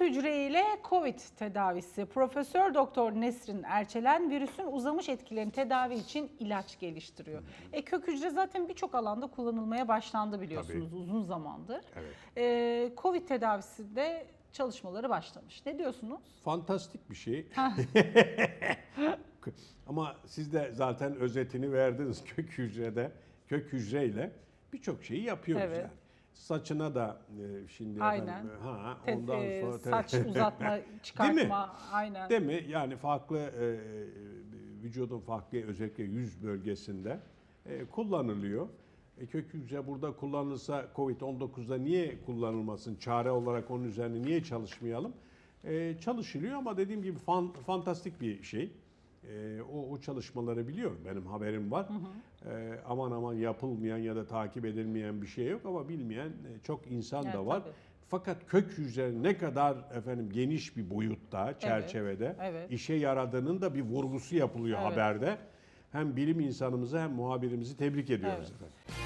hücre ile COVID tedavisi. Profesör Doktor Nesrin Erçelen virüsün uzamış etkilerini tedavi için ilaç geliştiriyor. E, kök hücre zaten birçok alanda kullanılmaya başlandı biliyorsunuz uzun zamandır. Evet. E, COVID tedavisi de çalışmaları başlamış. Ne diyorsunuz? Fantastik bir şey. Ama siz de zaten özetini verdiniz kök hücrede. Kök hücreyle birçok şeyi yapıyoruz Evet. yani. Saçına da e, şimdi Aynen. efendim, ha Te- ondan e, sonra saç uzatma, çıkartma. Aynen. Değil mi? Yani farklı e, vücudun farklı özellikle yüz bölgesinde e, kullanılıyor. E, kök hücre burada kullanılsa Covid-19'da niye kullanılmasın? Çare olarak onun üzerine niye çalışmayalım? E, çalışılıyor ama dediğim gibi fan, fantastik bir şey. E, o, o çalışmaları biliyorum. Benim haberim var. E, aman aman yapılmayan ya da takip edilmeyen bir şey yok ama bilmeyen e, çok insan Evet, da var. tabii. Fakat kök hücre ne kadar efendim geniş bir boyutta, çerçevede evet. işe yaradığının da bir vurgusu yapılıyor Evet. haberde. Hem bilim insanımızı hem muhabirimizi tebrik ediyoruz Evet. efendim.